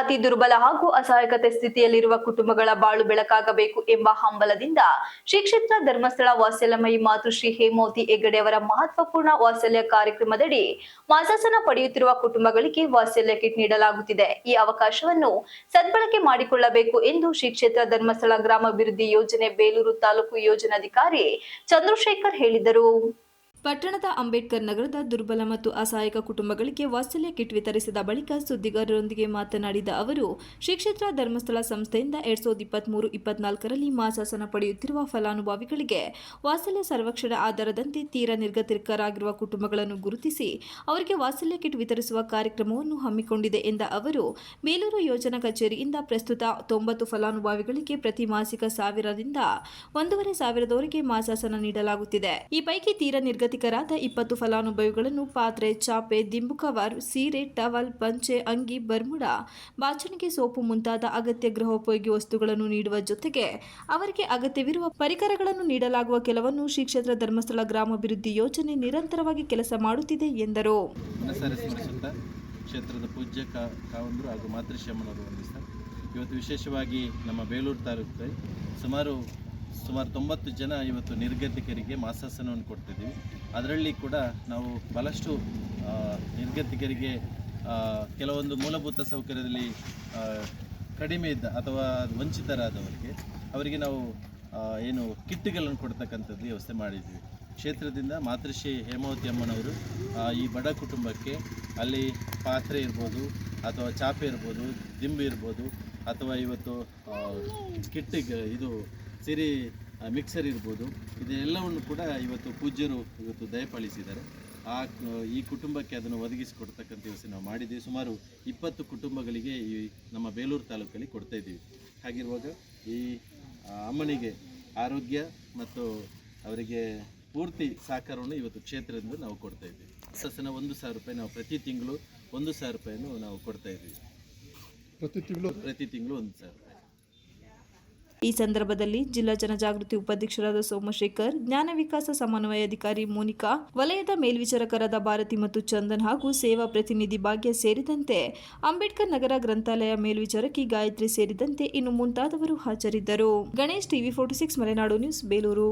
ಅತಿ ದುರ್ಬಲ ಹಾಗೂ ಅಸಹಾಯಕತೆ ಸ್ಥಿತಿಯಲ್ಲಿರುವ ಕುಟುಂಬಗಳ ಬಾಳು ಬೆಳಕಾಗಬೇಕು ಎಂಬ ಹಂಬಲದಿಂದ ಶ್ರೀ ಧರ್ಮಸ್ಥಳ ವಾತ್ಸಲ್ಯಮಯಿ ಮಾತೃಶ್ರೀ ಹೇಮೋತಿ ಹೆಗ್ಗಡೆ ಅವರ ಮಹತ್ವಪೂರ್ಣ ವಾತ್ಸಲ್ಯ ಕಾರ್ಯಕ್ರಮದಡಿ ಮಾಸಾಸನ ಪಡೆಯುತ್ತಿರುವ ಕುಟುಂಬಗಳಿಗೆ ವಾತ್ಸಲ್ಯ ಕಿಟ್ ನೀಡಲಾಗುತ್ತಿದೆ. ಈ ಅವಕಾಶವನ್ನು ಸದ್ಬಳಕೆ ಮಾಡಿಕೊಳ್ಳಬೇಕು ಎಂದು ಶ್ರೀ ಧರ್ಮಸ್ಥಳ ಗ್ರಾಮಾಭಿವೃದ್ಧಿ ಯೋಜನೆ ಬೇಲೂರು ತಾಲೂಕು ಯೋಜನಾಧಿಕಾರಿ ಚಂದ್ರಶೇಖರ್ ಹೇಳಿದರು. ಪಟ್ಟಣದ ಅಂಬೇಡ್ಕರ್ ನಗರದ ದುರ್ಬಲ ಮತ್ತು ಅಸಹಾಯಕ ಕುಟುಂಬಗಳಿಗೆ ವಾತ್ಸಲ್ಯ ಕಿಟ್ ವಿತರಿಸಿದ ಬಳಿಕ ಸುದ್ದಿಗಾರರೊಂದಿಗೆ ಮಾತನಾಡಿದ ಅವರು, ಶ್ರೀಕ್ಷೇತ್ರ ಧರ್ಮಸ್ಥಳ ಸಂಸ್ಥೆಯಿಂದ ಎರಡ್ ಸಾವಿರದ ಇಪ್ಪತ್ಮೂರು ಇಪ್ಪತ್ನಾಲ್ಕರಲ್ಲಿ ಮಾಸಾಸನ ಪಡೆಯುತ್ತಿರುವ ಫಲಾನುಭವಿಗಳಿಗೆ ವಾತ್ಸಲ್ಯ ಸರ್ವಕ್ಷಣ ಆಧಾರದಂತೆ ತೀರಾ ನಿರ್ಗತಿಕರಾಗಿರುವ ಕುಟುಂಬಗಳನ್ನು ಗುರುತಿಸಿ ಅವರಿಗೆ ವಾತ್ಸಲ್ಯ ಕಿಟ್ ವಿತರಿಸುವ ಕಾರ್ಯಕ್ರಮವನ್ನು ಹಮ್ಮಿಕೊಂಡಿದೆ ಎಂದ ಅವರು ಬೇಲೂರು ಯೋಜನಾ ಕಚೇರಿಯಿಂದ ಪ್ರಸ್ತುತ ತೊಂಬತ್ತು ಫಲಾನುಭವಿಗಳಿಗೆ ಪ್ರತಿ ಮಾಸಿಕ ಸಾವಿರದಿಂದ ಒಂದೂವರೆ ಸಾವಿರದವರೆಗೆ ಮಾಸಾಸನ ನೀಡಲಾಗುತ್ತಿದೆ. ಈ ಪೈಕಿ ತೀರ ನಿರ್ಗತಿಕರಾದ ಇಪ್ಪತ್ತು ಫಲಾನುಭವಿಗಳನ್ನು ಪಾತ್ರೆ, ಚಾಪೆ, ದಿಂಬು ಕವರ್, ಸೀರೆ, ಟವಲ್, ಪಂಚೆ, ಅಂಗಿ, ಬರ್ಮುಡ ಬಾಚಣಿಗೆ ಸೋಪು ಮುಂತಾದ ಅಗತ್ಯ ಗೃಹೋಪಯೋಗಿ ವಸ್ತುಗಳನ್ನು ನೀಡುವ ಜೊತೆಗೆ ಅವರಿಗೆ ಅಗತ್ಯವಿರುವ ಪರಿಕರಗಳನ್ನು ನೀಡಲಾಗುವ ಕೆಲವನ್ನು ಶ್ರೀ ಕ್ಷೇತ್ರ ಧರ್ಮಸ್ಥಳ ಗ್ರಾಮಾಭಿವೃದ್ಧಿ ಯೋಜನೆ ನಿರಂತರವಾಗಿ ಕೆಲಸ ಮಾಡುತ್ತಿದೆ ಎಂದರು. ಇವತ್ತು ವಿಶೇಷವಾಗಿ ನಮ್ಮ ಬೇಲೂರು ತಾಲೂಕಿನಲ್ಲಿ ಸುಮಾರು ಸುಮಾರು ತೊಂಬತ್ತು ಜನ ಇವತ್ತು ನಿರ್ಗತಿಕರಿಗೆ ಮಾಸಾಸನವನ್ನು ಕೊಡ್ತಿದ್ದೀವಿ. ಅದರಲ್ಲಿ ಕೂಡ ನಾವು ಭಾಳಷ್ಟು ನಿರ್ಗತಿಕರಿಗೆ ಕೆಲವೊಂದು ಮೂಲಭೂತ ಸೌಕರ್ಯದಲ್ಲಿ ಕಡಿಮೆ ಇದ್ದ ಅಥವಾ ವಂಚಿತರಾದವರಿಗೆ ಅವರಿಗೆ ನಾವು ಏನು ಕಿಟ್ಗಳನ್ನು ಕೊಡ್ತಕ್ಕಂಥದ್ದು ವ್ಯವಸ್ಥೆ ಮಾಡಿದ್ದೀವಿ. ಕ್ಷೇತ್ರದಿಂದ ಮಾತೃಶ್ರೀ ಹೇಮಾವತಿ ಅಮ್ಮನವರು ಈ ಬಡ ಕುಟುಂಬಕ್ಕೆ ಅಲ್ಲಿ ಪಾತ್ರೆ ಇರ್ಬೋದು, ಅಥವಾ ಚಾಪೆ ಇರ್ಬೋದು, ದಿಂಬು ಇರ್ಬೋದು, ಅಥವಾ ಇವತ್ತು ಕಿಟ್ಟಿಗೆ, ಇದು ಸಿರಿ ಮಿಕ್ಸರ್ ಇರ್ಬೋದು. ಇದೆಲ್ಲವನ್ನು ಕೂಡ ಇವತ್ತು ಪೂಜ್ಯರು ಇವತ್ತು ದಯಪಾಲಿಸಿದ್ದಾರೆ. ಆ ಈ ಕುಟುಂಬಕ್ಕೆ ಅದನ್ನು ಒದಗಿಸಿಕೊಡ್ತಕ್ಕಂಥ ವ್ಯವಸ್ಥೆ ನಾವು ಮಾಡಿದ್ದೀವಿ. ಸುಮಾರು ಇಪ್ಪತ್ತು ಕುಟುಂಬಗಳಿಗೆ ಈ ನಮ್ಮ ಬೇಲೂರು ತಾಲೂಕಲ್ಲಿ ಕೊಡ್ತಾ ಇದ್ದೀವಿ. ಹಾಗಿರುವಾಗ ಈ ಅಮ್ಮನಿಗೆ ಆರೋಗ್ಯ ಮತ್ತು ಅವರಿಗೆ ಪೂರ್ತಿ ಸಹಕಾರವನ್ನು ಇವತ್ತು ಕ್ಷೇತ್ರದಿಂದ ನಾವು ಕೊಡ್ತಾ ಇದ್ದೀವಿ. ಸಸ್ಯನ ಒಂದು ಸಾವಿರ ರೂಪಾಯಿ ನಾವು ಪ್ರತಿ ತಿಂಗಳು ಒಂದು ಸಾವಿರ ರೂಪಾಯಿಯನ್ನು ನಾವು ಕೊಡ್ತಾ ಇದ್ದೀವಿ. ಪ್ರತಿ ತಿಂಗಳು? ಪ್ರತಿ ತಿಂಗಳು ಒಂದು ಸಾವಿರ ಈ ಸಂದರ್ಭದಲ್ಲಿ ಜಿಲ್ಲಾ ಜನಜಾಗೃತಿ ಉಪಾಧ್ಯಕ್ಷರಾದ ಸೋಮಶೇಖರ್, ಜ್ಞಾನ ವಿಕಾಸ ಸಮನ್ವಯ ಅಧಿಕಾರಿ ಮೋನಿಕಾ, ವಲಯದ ಮೇಲ್ವಿಚಾರಕರಾದ ಭಾರತಿ ಮತ್ತು ಚಂದನ್ ಹಾಗೂ ಸೇವಾ ಪ್ರತಿನಿಧಿ ಭಾಗ್ಯ ಸೇರಿದಂತೆ ಅಂಬೇಡ್ಕರ್ ನಗರ ಗ್ರಂಥಾಲಯ ಮೇಲ್ವಿಚಾರಕಿ ಗಾಯತ್ರಿ ಸೇರಿದಂತೆ ಇನ್ನು ಮುಂತಾದವರು ಹಾಜರಿದ್ದರು. Ganesh TV forty six Malenadu news, Belur.